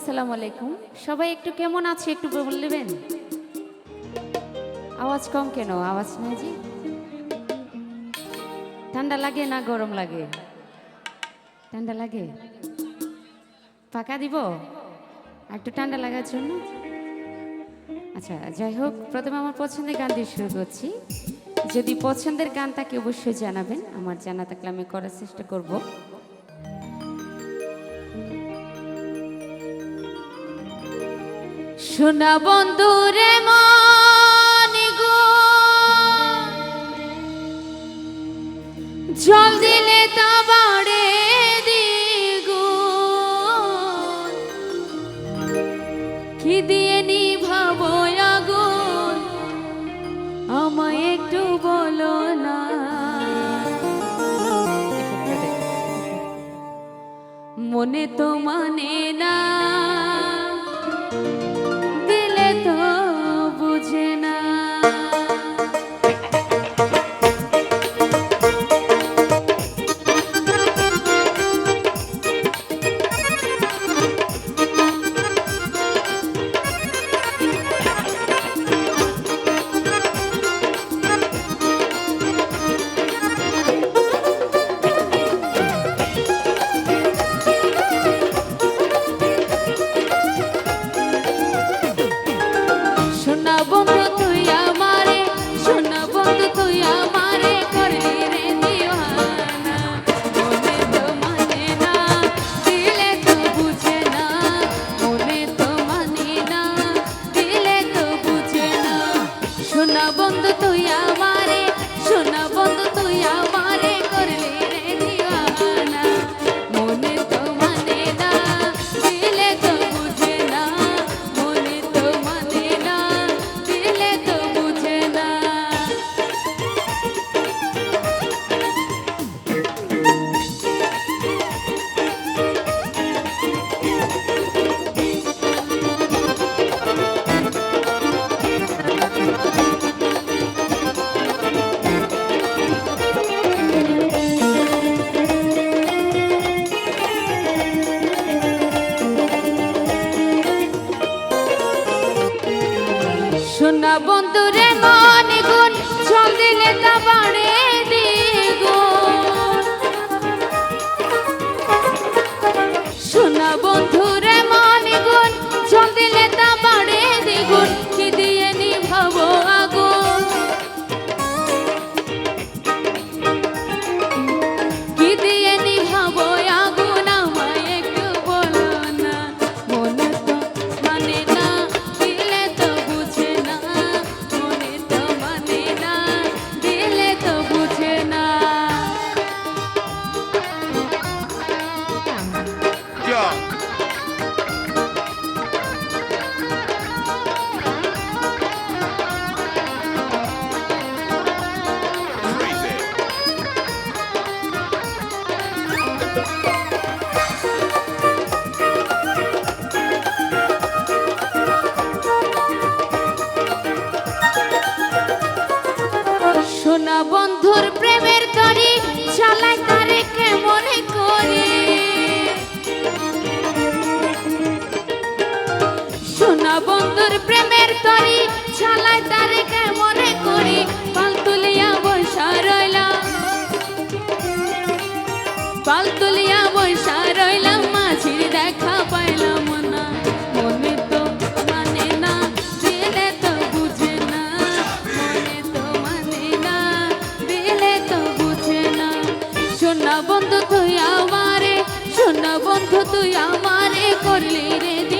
আসসালামু আলাইকুম। সবাই একটু কেমন আছে একটু বলবেন আওয়াজ কম কেন? আওয়াজ নেই জি ঠান্ডা লাগে না গরম লাগে? ঠান্ডা লাগে? পাকা দিব? একটু ঠান্ডা লাগার জন্য? আচ্ছা যাই হোক, প্রথমে আমার পছন্দের গান দিয়ে শুরু করছি। যদি পছন্দের গান তাকে অবশ্যই জানাবেন, আমার জানা থাকলে আমি করার চেষ্টা করব। শোনা বন্ধু রে গো। জল দিলে তা বাড়ে দ্বিগুণ। কি দিয়ে নিভাবো আগুন? আমায় একটু বলো না। মনে তো মানে শোনা বন্ধুরে। বন্ধুর প্রেমের তরি চালাই তারে কেমনে করে? সোনা বন্ধুর প্রেমের তরি চালাই তারে কেমনে করে? পাল তুলিয়া বসা রইলা পাল বন্ধু তুই আমারে করলি রে দি